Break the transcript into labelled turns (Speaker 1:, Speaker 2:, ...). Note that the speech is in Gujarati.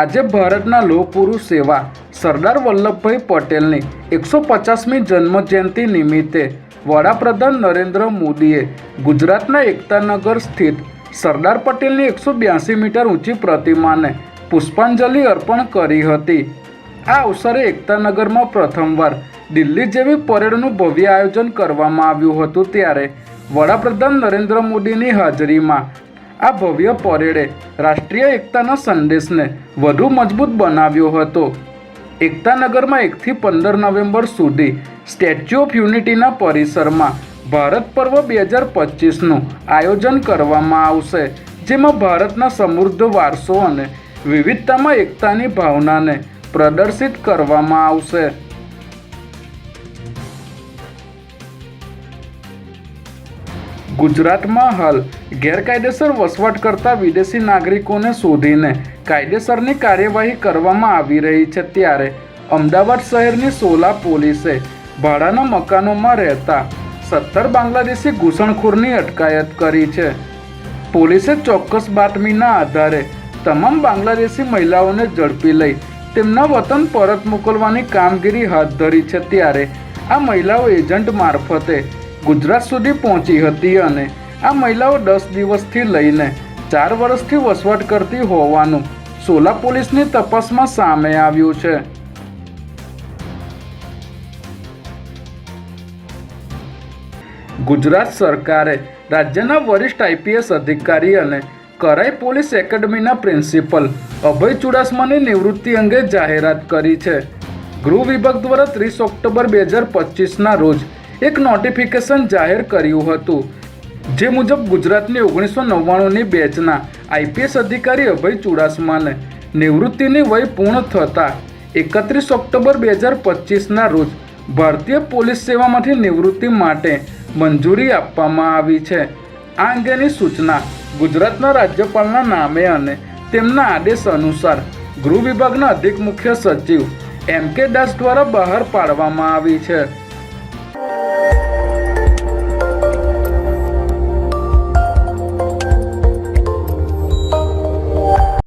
Speaker 1: આજે ભારતના લોહ પુરુષ એવા સરદાર વલ્લભભાઈ પટેલની એકસો પચાસમી જન્મજયંતિ નિમિત્તે વડાપ્રધાન નરેન્દ્ર મોદીએ ગુજરાતના એકતાનગર સ્થિત સરદાર પટેલની એકસો બ્યાસી મીટર ઊંચી પ્રતિમાને પુષ્પાંજલિ અર્પણ કરી હતી. આ અવસરે એકતાનગરમાં પ્રથમવાર દિલ્હી જેવી પરેડનું ભવ્ય આયોજન કરવામાં આવ્યું હતું ત્યારે વડાપ્રધાન નરેન્દ્ર મોદીની હાજરીમાં આ ભવ્ય પરેડે રાષ્ટ્રીય એકતાના સંદેશને વધુ મજબૂત બનાવ્યો હતો. એકતાનગરમાં એકથી પંદર નવેમ્બર સુધી સ્ટેચ્યુ ઓફ યુનિટીના પરિસરમાં ભારત પર્વ બે હજાર પચીસનું આયોજન કરવામાં આવશે, જેમાં ભારતના સમૃદ્ધ વારસો અને વિવિધતામાં એકતાની ભાવનાને પ્રદર્શિત કરવામાં આવશે. ગુજરાતમાં હાલ ગેરકાયદેસર વસવાટ કરતા વિદેશી નાગરિકોને શોધીને કાયદેસરની કાર્યવાહી કરવામાં આવી રહી છે ત્યારે અમદાવાદ શહેરની સોલા પોલીસે ભાડાના મકાનોમાં રહેતા સત્તર બાંગ્લાદેશી ઘૂસણખોરની અટકાયત કરી છે. પોલીસે ચોક્કસ બાતમીના આધારે તમામ બાંગ્લાદેશી મહિલાઓને ઝડપી લઈ તેમના વતન પરત મોકલવાની કામગીરી હાથ ધરી છે ત્યારે આ મહિલાઓ એજન્ટ મારફતે ગુજરાત સુધી પહોંચી હતી અને આ મહિલાઓ દસ દિવસથી લઈને ચાર વર્ષથી વસવાટ કરતી હોવાનું સોલા પોલીસની તપાસમાં સામે આવ્યું છે. ગુજરાત સરકારે રાજ્યના વરિષ્ઠ આઈપીએસ અધિકારી અને કરાઈ પોલીસ એકેડમીના પ્રિન્સિપલ અભય ચુડાસમાની નિવૃત્તિ અંગે જાહેરાત કરી છે. ગૃહ વિભાગ દ્વારા ત્રીસ ઓક્ટોબર બે હજાર પચીસના રોજ એક નોટિફિકેશન જાહેર કર્યું હતું, જે મુજબ ગુજરાતની ઓગણીસો નવ્વાણુંની બેચના આઈપીએસ અધિકારી અભય ચુડાસમાને નિવૃત્તિની વય પૂર્ણ થતાં એકત્રીસ ઓક્ટોબર બે હજાર પચીસના રોજ ભારતીય પોલીસ સેવામાંથી નિવૃત્તિ માટે મંજૂરી આપવામાં આવી છે. આ અંગેની સૂચના ગુજરાતના રાજ્યપાલના નામે અને તેમના આદેશ અનુસાર ગૃહ વિભાગના અધિક મુખ્ય સચિવ એમ કે દાસ દ્વારા બહાર પાડવામાં આવી છે.